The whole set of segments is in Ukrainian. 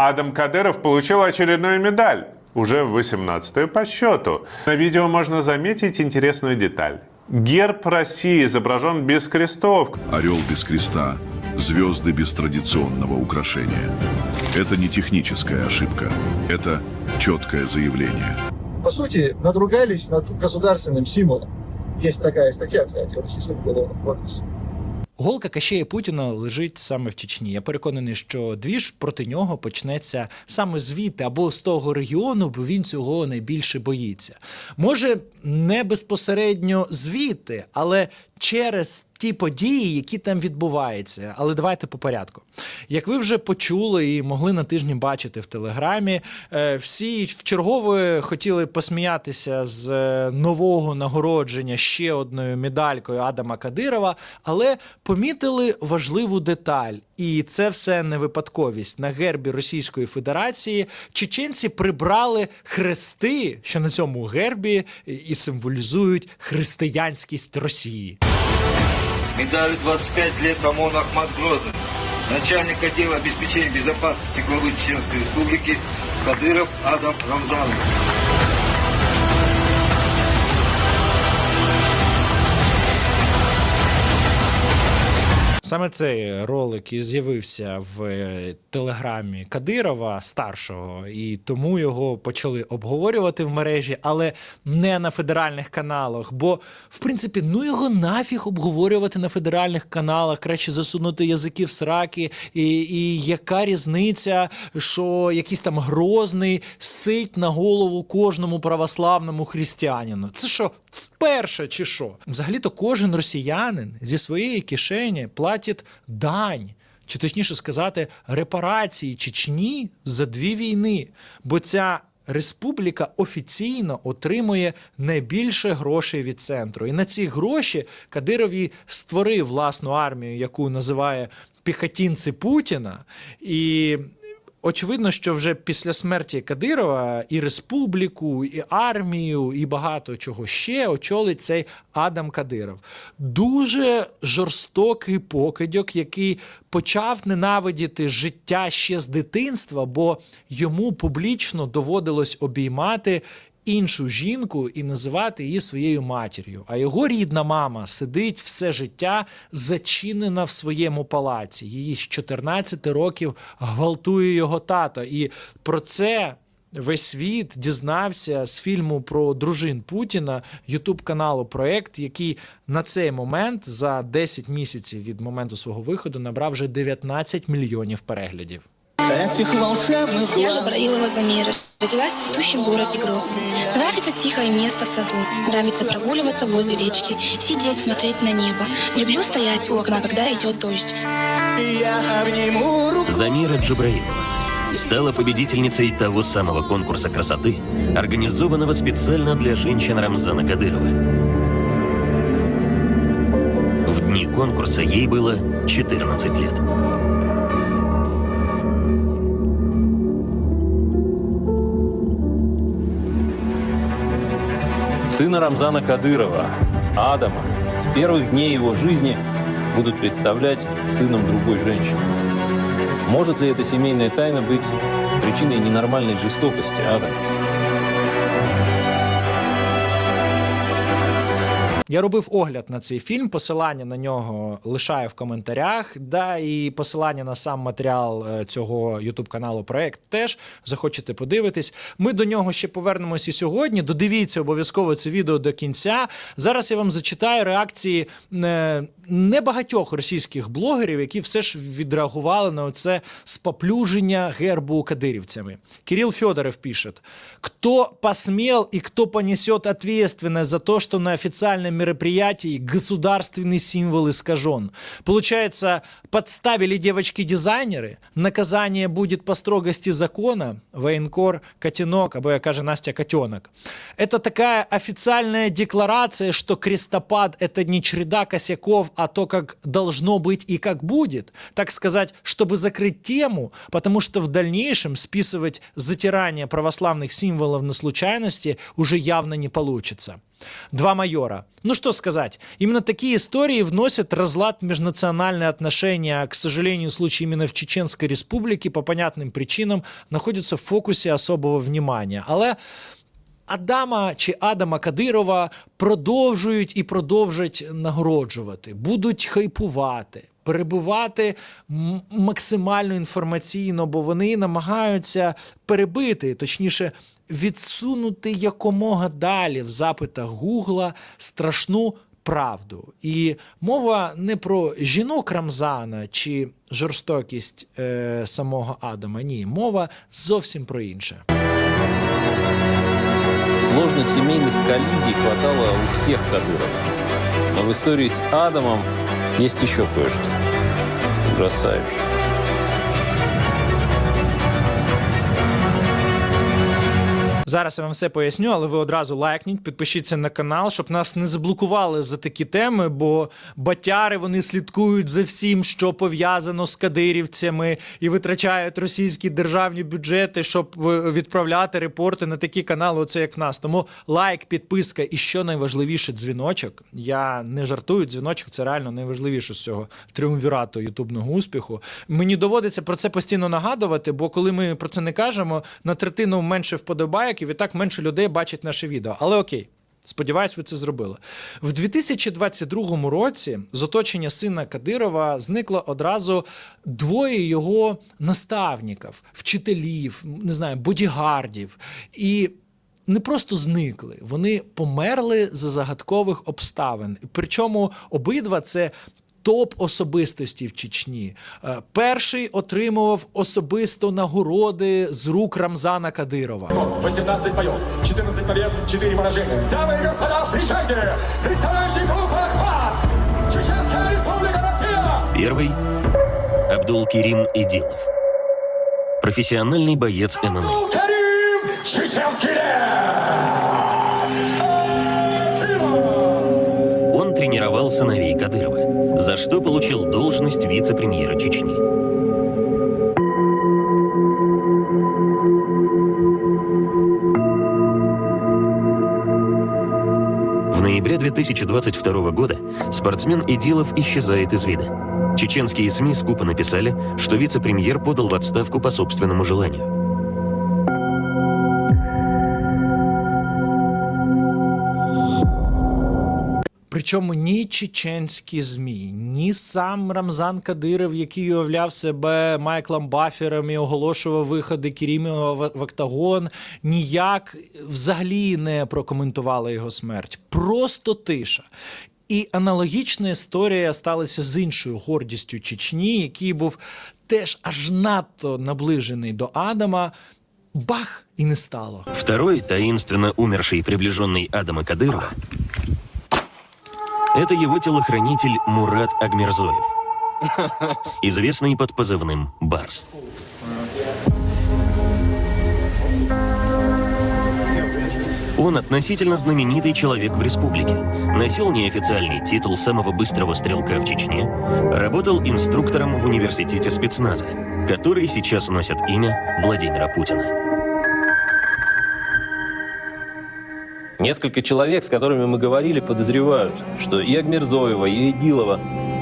Адам Кадыров получил очередную медаль, уже в 18-ю по счету. На видео можно заметить интересную деталь. Герб России изображен без крестов, Орел без креста, звезды без традиционного украшения. Это не техническая ошибка, это четкое заявление. по сути, надругались над государственным символом. Есть такая статья, кстати, в Российском уголовном кодексе. Голка Кащея Путіна лежить саме в Чечні. Я переконаний, що двіж проти нього почнеться саме звідти або з того регіону, бо він цього найбільше боїться. Може, не безпосередньо звідти, але через ті події, які там відбуваються. Але давайте по порядку. Як ви вже почули і могли на тижні бачити в телеграмі, е, всі вчергове хотіли посміятися з е, нового нагородження ще одною медалькою Адама Кадирова, але помітили важливу деталь. І це все не випадковість. На гербі Російської Федерації чеченці прибрали хрести, що на цьому гербі і символізують християнськість Росії. Медаль 25 лет ОМОН Ахмат Грозный. Начальник отдела обеспечения безопасности главы Чеченской Республики Кадыров Адам Рамзанович. Саме цей ролик і з'явився в е, телеграмі Кадирова старшого, і тому його почали обговорювати в мережі, але не на федеральних каналах. Бо, в принципі, ну його нафіг обговорювати на федеральних каналах, краще засунути язики в сраки. І, і яка різниця, що якийсь там грозний сить на голову кожному православному християнину? Це що? Вперше чи що? Взагалі-то кожен росіянин зі своєї кишені платить дань. Чи точніше сказати, репарації Чечні за дві війни. Бо ця республіка офіційно отримує найбільше грошей від центру. І на ці гроші Кадирові створив власну армію, яку називає піхотінці Путіна. І Очевидно, що вже після смерті Кадирова і республіку, і армію, і багато чого ще очолить цей Адам Кадиров. Дуже жорстокий покидьок, який почав ненавидіти життя ще з дитинства, бо йому публічно доводилось обіймати іншу жінку і називати її своєю матір'ю. А його рідна мама сидить все життя зачинена в своєму палаці. Її з 14 років гвалтує його тато. І про це. Весь світ дізнався з фільму про дружин Путіна Ютуб каналу проект, який на цей момент за 10 місяців від моменту свого виходу набрав вже 19 мільйонів переглядів. Этих волшебных Я глаз. Жабраилова Замира. Родилась в цветущем городе Грозном. Нравится тихое место в саду. Нравится прогуливаться возле речки. Сидеть, смотреть на небо. Люблю стоять у окна, когда идет дождь. Я обниму руку. Замира Джабраилова стала победительницей того самого конкурса красоты, организованного специально для женщин Рамзана Кадырова. В дни конкурса ей было 14 лет. Сына Рамзана Кадырова, Адама, с первых дней его жизни будут представлять сыном другой женщины. Может ли эта семейная тайна быть причиной ненормальной жестокости Адама? Я робив огляд на цей фільм. Посилання на нього лишаю в коментарях. Да, і посилання на сам матеріал е, цього ютуб каналу проект теж захочете подивитись. Ми до нього ще повернемось і сьогодні. Додивіться обов'язково це відео до кінця. Зараз я вам зачитаю реакції е, небагатьох російських блогерів, які все ж відреагували на це споплюження гербу кадирівцями. Кирилл Федоров пишет: кто посмел и кто понесет ответственность за то, что на официальном мероприятии государственный символ искажен. Получается, подставили девочки-дизайнеры, наказание будет по строгости закона, военкор, котенок, або я каже Настя котенок. Это такая официальная декларация, что крестопад это не череда косяков, а то, как должно быть и как будет. Так сказать, чтобы закрыть тему, потому что в дальнейшем списывать затирание православных символов на случайности уже явно не получится. Два майора. Ну что сказать, именно такие истории вносят разлад в межнациональные отношения, а, к сожалению, случаи именно в Чеченской республике по понятным причинам находятся в фокусе особого внимания. Але Адама чи Адама Кадирова продовжують і продовжать нагороджувати, будуть хайпувати, перебувати максимально інформаційно, бо вони намагаються перебити, точніше, відсунути якомога далі в запитах Гугла страшну правду. І мова не про жінок Рамзана чи жорстокість е, самого Адама. Ні, мова зовсім про інше. Сложных семейных коллизий хватало у всех Кадыров. Но в истории с Адамом есть еще кое-что. Ужасающее. Зараз я вам все поясню, але ви одразу лайкніть, підпишіться на канал, щоб нас не заблокували за такі теми, бо батяри вони слідкують за всім, що пов'язано з кадирівцями, і витрачають російські державні бюджети, щоб е, відправляти репорти на такі канали, оце як в нас. Тому лайк, підписка і що найважливіше, дзвіночок. Я не жартую, дзвіночок це реально найважливіше з цього тріумвірату ютубного успіху. Мені доводиться про це постійно нагадувати, бо коли ми про це не кажемо, на третину менше вподобайок, і відтак менше людей бачать наше відео. Але окей. Сподіваюсь, ви це зробили. В 2022 році з оточення сина Кадирова зникло одразу двоє його наставників, вчителів, не знаю, бодігардів. І не просто зникли, вони померли за загадкових обставин. Причому обидва це. Топ особистості в Чечні. Е, Перший отримував особисто нагороди з рук Рамзана Кадирова. 18 боев, 14 побед, 4 поражения. Дамы и господа, встречайте! Представляющий группу «Охват» Чеченская Республика Россия! Первый – Абдул-Керим Идилов. Профессиональный боец ММА. Карим Чеченский лев! Активно! Он тренировал сыновей Кадырова, За что получил должность вице-премьера Чечни. В ноябре 2022 года спортсмен Идилов исчезает из вида. Чеченские СМИ скупо написали, что вице-премьер подал в отставку по собственному желанию. Причому ні чеченські ЗМІ, ні сам Рамзан Кадиров, який уявляв себе Майклом Бафером і оголошував виходи Керімова в октагон, ніяк взагалі не прокоментували його смерть. Просто тиша. І аналогічна історія сталася з іншою гордістю Чечні, який був теж аж надто наближений до Адама. Бах і не стало. Второй, таинственно умерший приближенный Адама Кадырова, это его телохранитель Мурат Агмерзоев, известный под позывным «Барс». Он относительно знаменитый человек в республике, носил неофициальный титул самого быстрого стрелка в Чечне, работал инструктором в университете спецназа, который сейчас носит имя Владимира Путина. Несколько человек, с которыми мы говорили, подозревают, что и Агмерзоева, и Идилова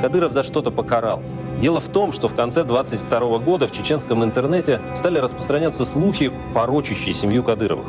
Кадыров за что-то покарал. Дело в том, что в конце 22 года в чеченском интернете стали распространяться слухи, порочащие семью Кадыровых.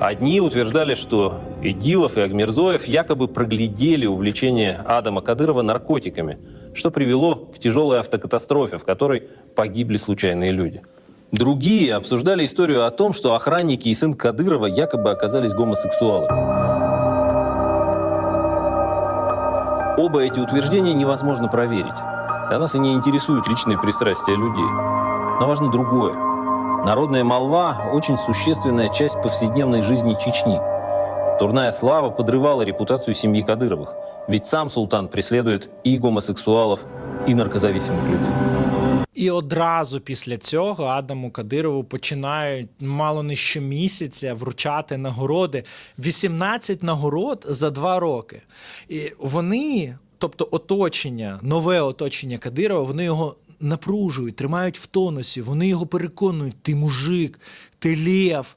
Одни утверждали, что Идилов и Агмерзоев якобы проглядели увлечение Адама Кадырова наркотиками, что привело к тяжелой автокатастрофе, в которой погибли случайные люди. Другие обсуждали историю о том, что охранники и сын Кадырова якобы оказались гомосексуалами. Оба эти утверждения невозможно проверить. А нас и не интересуют личные пристрастия людей. Но важно другое. Народная молва – очень существенная часть повседневной жизни Чечни. Турная слава подрывала репутацию семьи Кадыровых. Ведь сам султан преследует и гомосексуалов, и наркозависимых людей. І одразу після цього Адаму Кадирову починають мало не щомісяця вручати нагороди. 18 нагород за два роки. І вони, тобто оточення, нове оточення Кадирова, вони його напружують, тримають в тонусі, вони його переконують: ти мужик, ти лев.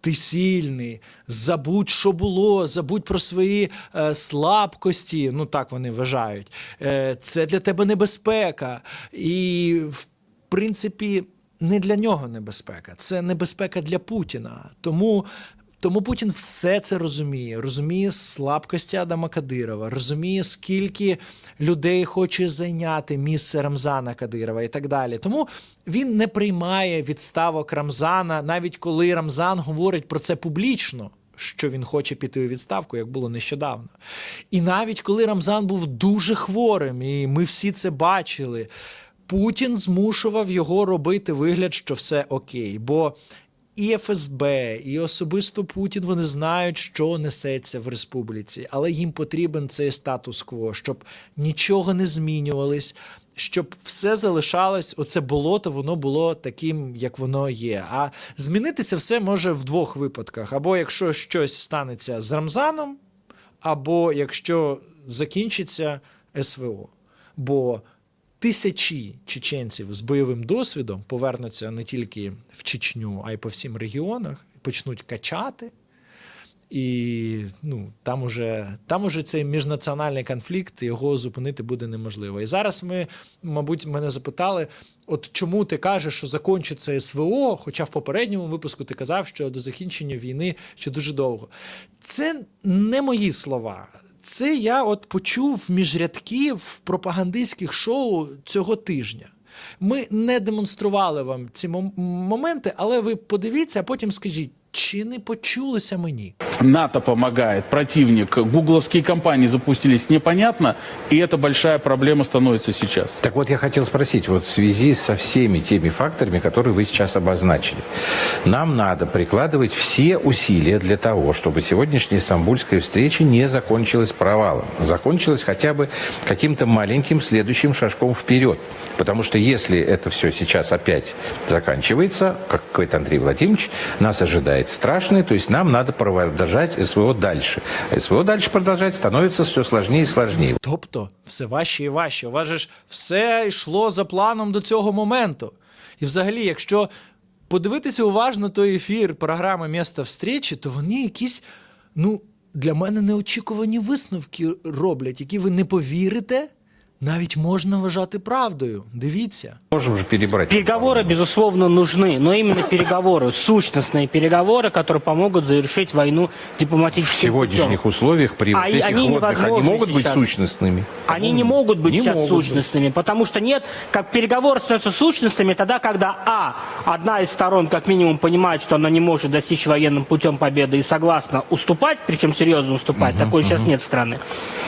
Ти сильний, забудь, що було, забудь про свої е, слабкості. Ну так вони вважають. Е, це для тебе небезпека. І, в принципі, не для нього небезпека, це небезпека для Путіна. Тому. Тому Путін все це розуміє, розуміє слабкості Адама Кадирова, розуміє, скільки людей хоче зайняти місце Рамзана Кадирова і так далі. Тому він не приймає відставок Рамзана, навіть коли Рамзан говорить про це публічно. Що він хоче піти у відставку, як було нещодавно. І навіть коли Рамзан був дуже хворим, і ми всі це бачили, Путін змушував його робити вигляд, що все окей. Бо і ФСБ, і особисто Путін вони знають, що несеться в республіці, але їм потрібен цей статус-кво, щоб нічого не змінювалось, щоб все залишалось, оце болото, воно було таким, як воно є. А змінитися все може в двох випадках: або якщо щось станеться з Рамзаном, або якщо закінчиться СВО. Бо тисячі чеченців з бойовим досвідом повернуться не тільки в Чечню, а й по всім регіонах, почнуть качати. І ну, там уже, там уже цей міжнаціональний конфлікт, його зупинити буде неможливо. І зараз ми, мабуть, мене запитали: от чому ти кажеш, що закінчиться СВО, хоча в попередньому випуску ти казав, що до закінчення війни ще дуже довго. Це не мої слова. Це я от почув між рядків пропагандистських шоу цього тижня. Ми не демонстрували вам ці моменти, але ви подивіться, а потім скажіть, чи не почулося мені? НАТО помогает, противник, гугловские компании запустились непонятно, и это большая проблема становится сейчас. Так вот, я хотел спросить, вот в связи со всеми теми факторами, которые вы сейчас обозначили, нам надо прикладывать все усилия для того, чтобы сегодняшняя стамбульская встреча не закончилась провалом, закончилась хотя бы каким-то маленьким следующим шажком вперед. Потому что если это все сейчас опять заканчивается, как говорит Андрей Владимирович, нас ожидает страшное, то есть нам надо продолжать СВО дальше. СВО дальше продолжать становится все сложнее и сложнее. Тобто, все важче і важче. У вас же все йшло за планом до цього моменту. І взагалі, якщо подивитися уважно той ефір програми «Місто встречі, то вони якісь, ну, для мене неочікувані висновки роблять, які ви не повірите, навіть можна вважати правдою. Дивіться. Можем же перебрать. Переговоры, безусловно, нужны, но именно переговоры, сущностные переговоры, которые помогут завершить войну В дипломатическим сегодняшних путем. условиях при А вот этих они водных, они могут быть сейчас. сущностными? Они не могут быть Не сейчас могут быть. сущностными, потому что нет, как переговоры становятся сущностными тогда, когда А, одна из сторон как минимум понимает, что она не может достичь военным путем победы и согласна уступать, причем серьезно уступать, такой сейчас нет страны.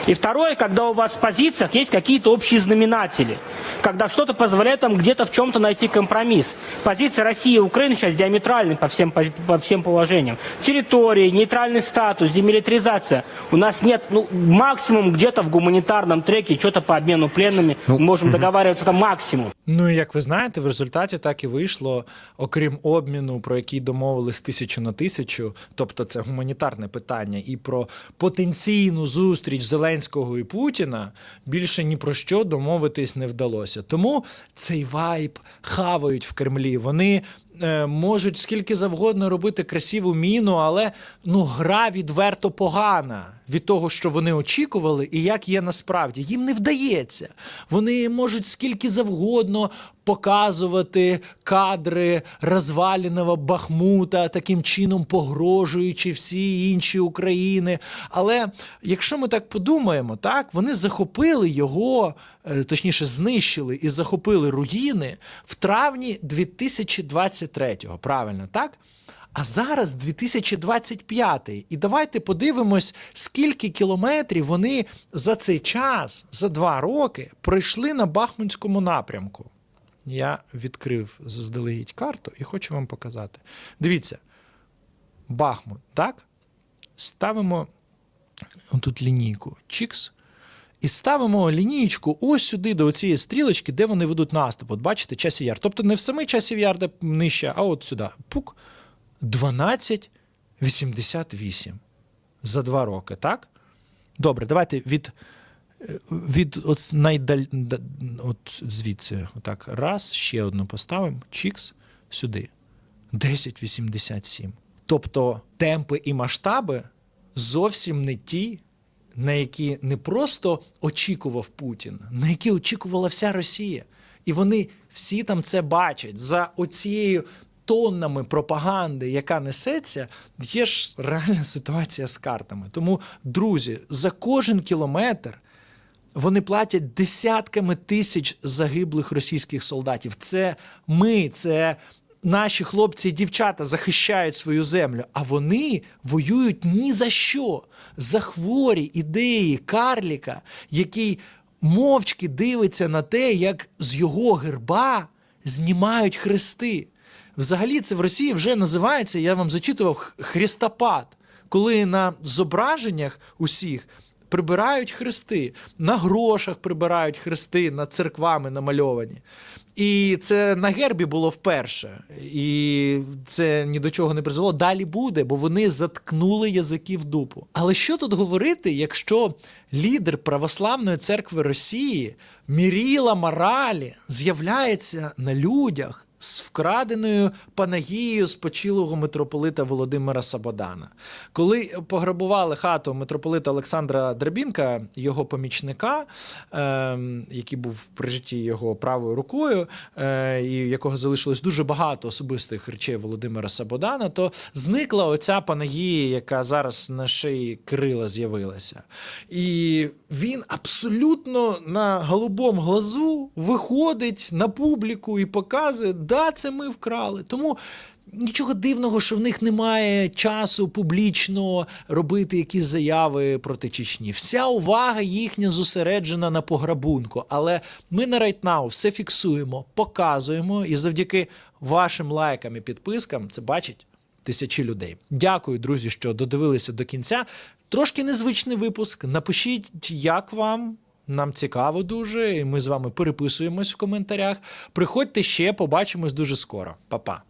И второе, когда у вас в позициях есть какие-то общие знаменатели, когда что-то позволяет там где-то в чем-то найти компромисс. Позиция России и Украины сейчас диаметральны по всем, по, по всем положениям. Территории, нейтральный статус, демилитаризация. У нас нет, ну, максимум где-то в гуманитарном треке, что-то по обмену пленными, мы можем договариваться, это максимум. Ну і як ви знаєте, в результаті так і вийшло, окрім обміну, про який домовились тисячу на тисячу, тобто це гуманітарне питання, і про потенційну зустріч Зеленського і Путіна більше ні про що домовитись не вдалося. Тому цей вайб хавають в Кремлі. Вони можуть скільки завгодно робити красиву міну, але ну гра відверто погана від того, що вони очікували, і як є насправді. Їм не вдається. Вони можуть скільки завгодно показувати кадри розваленого Бахмута, таким чином погрожуючи всі інші України. Але якщо ми так подумаємо, так вони захопили його, е, точніше, знищили і захопили руїни в травні 2023-го. Правильно, так? А зараз 2025. І давайте подивимось, скільки кілометрів вони за цей час, за два роки, пройшли на Бахмутському напрямку. Я відкрив заздалегідь карту і хочу вам показати. Дивіться, Бахмут, так? Ставимо тут лінійку Чікс. І ставимо лінієчку ось сюди до цієї стрілочки, де вони ведуть наступ. От бачите, часів яр. Тобто не в самий часів яр, де нижче, а от сюди. Пук. 12,88 за два роки, так? Добре, давайте від, від от найдаль... от звідси. Отак. Раз, ще одну поставимо. Чікс сюди. 10,87. Тобто темпи і масштаби зовсім не ті, на які не просто очікував Путін, на які очікувала вся Росія. І вони всі там це бачать за оцією тоннами пропаганди, яка несеться, є ж реальна ситуація з картами. Тому, друзі, за кожен кілометр вони платять десятками тисяч загиблих російських солдатів. Це ми, це наші хлопці і дівчата захищають свою землю, а вони воюють ні за що. За хворі ідеї Карліка, який мовчки дивиться на те, як з його герба знімають хрести. Взагалі, це в Росії вже називається, я вам зачитував, хрестопад, коли на зображеннях усіх прибирають хрести, на грошах прибирають хрести, над церквами намальовані. І це на гербі було вперше. І це ні до чого не призвело. Далі буде, бо вони заткнули язики в дупу. Але що тут говорити, якщо лідер православної церкви Росії, міріла моралі, з'являється на людях з вкраденою панагією спочилого митрополита Володимира Сабодана. Коли пограбували хату митрополита Олександра Драбінка, його помічника, ем, який був при житті його правою рукою, е, і якого залишилось дуже багато особистих речей Володимира Сабодана, то зникла оця панагія, яка зараз на шиї Кирила з'явилася. І він абсолютно на голубому глазу виходить на публіку і показує, да, це ми вкрали. Тому нічого дивного, що в них немає часу публічно робити якісь заяви проти Чечні. Вся увага їхня зосереджена на пограбунку. Але ми на Райтнау все фіксуємо, показуємо, і завдяки вашим лайкам і підпискам це бачить тисячі людей. Дякую, друзі, що додивилися до кінця. Трошки незвичний випуск. Напишіть, як вам. Нам цікаво дуже, і ми з вами переписуємось в коментарях. Приходьте ще, побачимось дуже скоро. Па-па.